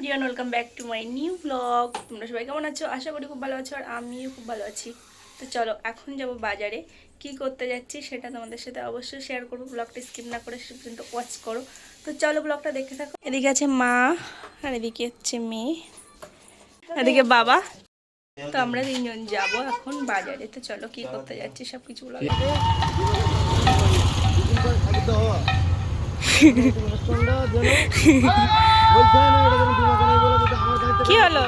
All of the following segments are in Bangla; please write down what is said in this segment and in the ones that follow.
Welcome back to my new blog তোমরা সবাই কেমন আছো? আশা করি খুব ভালো আছো আর আমিও খুব ভালো আছি। তো চলো এখন যাব বাজারে। কি করতে যাচ্ছি সেটা তোমাদের সাথে অবশ্যই শেয়ার করব। ব্লগটা স্কিপ না করে সে পর্যন্ত ওয়াচ করো। তো চলো ব্লগটা দেখতে থাকো। এদিকে আছে মা আর এদিকে হচ্ছে মেয়ে। এদিকে বাবা। তো আমরা তিনজন যাব এখন বাজারে। তো চলো কি করতে যাচ্ছি সব কিছু ব্লগে কি হলো?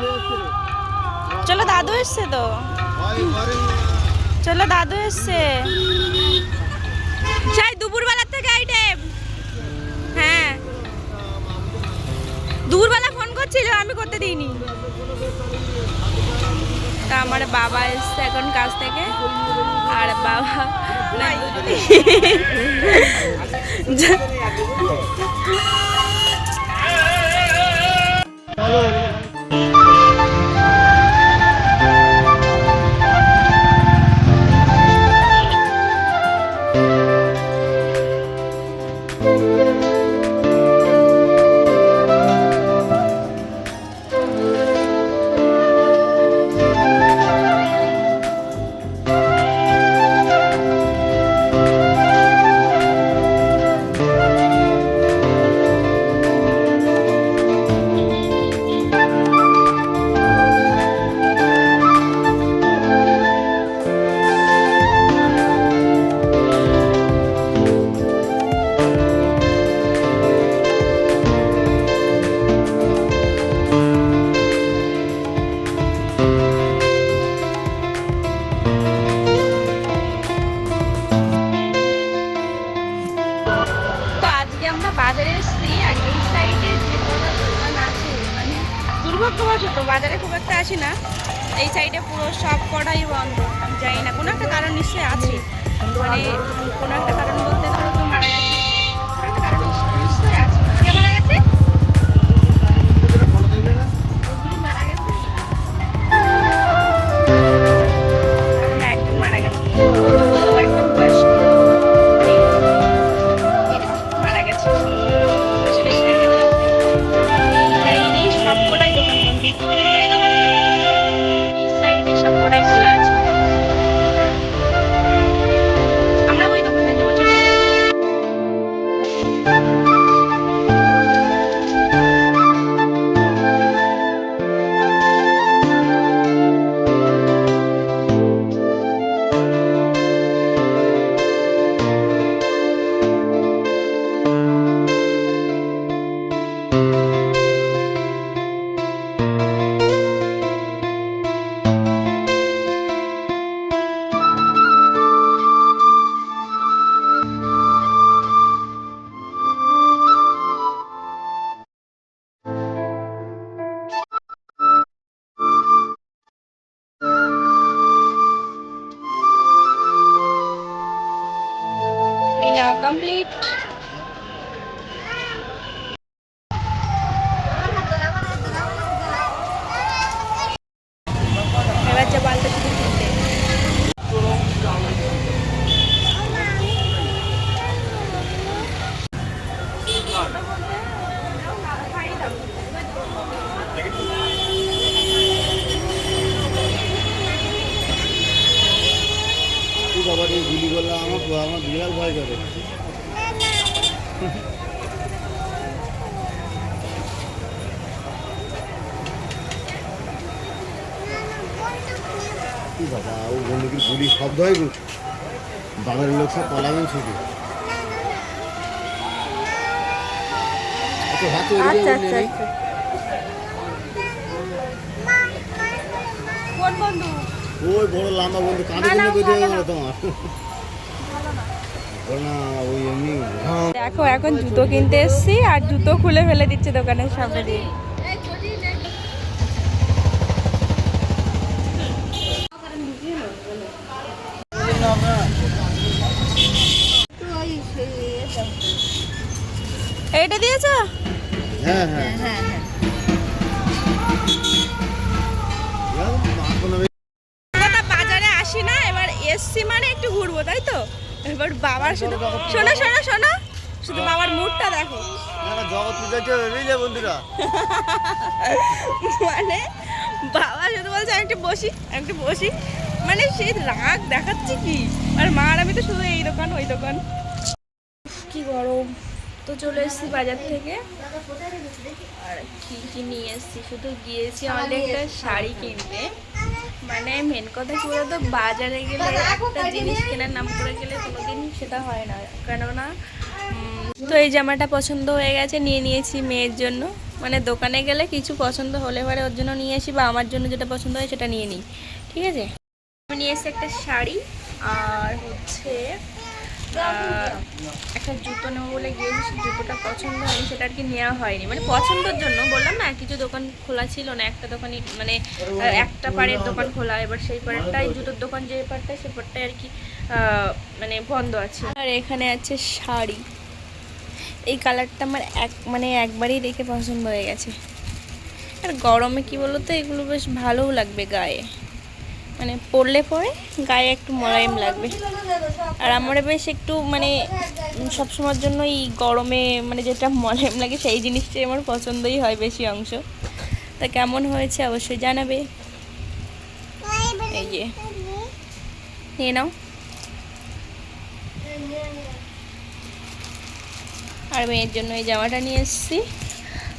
চলো দাদু এসছে তো। চলো দাদু এসছে। সেই দুপুরবেলার থেকে আইটেম হ্যাঁ। দুপুরবেলা ফোন করছিল, আমি করতে দিইনি। তা আমার বাবা এসছে এখন কাজ থেকে। আর বাবা না, তো খুব একটা আসি না। এই সাইডে পুরো সব কটাই বন্ধ। যাই না, কোনো একটা কারণ নিশ্চয়ই আছে। মানে কোনো একটা কারণ বলতে અહીંયા કમ્પ્લીટ এই গুলি করলে আমার আমার বিড়াল ভয় করে। কি বাবা ও বন্ধুকে গুলি শব্দ হয় গো বাজারের লোক সব পালাবেন শুধু আচ্ছা আচ্ছা আচ্ছা। আচ্ছা। কোন বন্ধু? ওই বড় লম্বা বন্ধু কাঁধে বন্ধু ও বেঁধে গেল তোমার। দেখো এখন জুতো কিনতে এসেছি আর জুতো খুলে ফেলে দিচ্ছে দোকানের সামনে দিয়ে। এইটা দিয়েছ? হ্যাঁ হ্যাঁ। ঘুরবো তাই তো? এবার বাবার সাথে শোনো শোনো শোনো। শুধু বাবার মুডটা দেখো। জগৎ পূজাকে ভেবেই বন্ধুরা। মানে বাবা শুধু বলছে একটু বসি একটু বসি। মানে সে রাগ দেখাচ্ছে কি? আর মা আর আমি তো শুধু এই দোকান ওই দোকান। কি গরম। তো চলে এসেছি বাজার থেকে। আর কি কি নিয়ে এসেছি? শুধু গিয়েছি আমাদের একটা শাড়ি কিনতে। মানে মেন কথা কি বলতো? বাজারে গেলে একটা জিনিস কেনার নাম করে গেলে কোনোদিন সেটা হয় না। কেননা তো এই জামাটা পছন্দ হয়ে গেছে, নিয়ে নিয়েছি মেয়ের জন্য। মানে দোকানে গেলে কিছু পছন্দ হলে পরে ওর জন্য নিয়ে আসি বা আমার জন্য যেটা পছন্দ হয় সেটা নিয়ে নিই। ঠিক আছে? আমি নিয়ে এসেছি একটা শাড়ি, আর হচ্ছে একটা জুতো নেব বলে গিয়েছি সেই জুতোটা পছন্দ হয়নি, সেটা আর কি নেওয়া হয়নি। মানে পছন্দের জন্য, বললাম না, কিছু দোকান খোলা ছিল না, একটা দোকানই মানে একটা পাড়ের দোকান খোলা, এবার সেই পাড়টাই জুতোর দোকান যে পাড়টায় সে পাড়টাই আর কি মানে বন্ধ আছে। আর এখানে আছে শাড়ি। এই কালারটা আমার এক মানে একবারই দেখে পছন্দ হয়ে গেছে। আর গরমে কি বলো তো এগুলো বেশ ভালোও লাগবে গায়ে। মানে পরলে পরে গায়ে একটু মোলায়েম লাগবে। আর আমার বেশ একটু মানে সব সময়ের জন্য এই গরমে মানে যেটা মোলায়েম লাগে সেই জিনিসটাই আমার পছন্দই হয় বেশি অংশ। তা কেমন হয়েছে অবশ্যই জানাবে। এই যে। নিয়ে নাও। আর মেয়ের জন্য এই জামাটা নিয়ে এসেছি।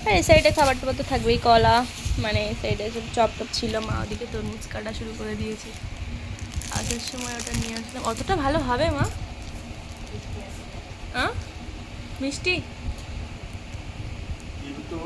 আর এই সাইডে খাবার টাবার তো থাকবেই, কলা। মানে সাইডে সব চপ টপ ছিল, মা ওদিকে তরমুজ কাটা শুরু করে দিয়েছে। আসার সময় ওটা নিয়ে আসলাম। অতটা ভালো হবে, মা? মিষ্টি? মিষ্টি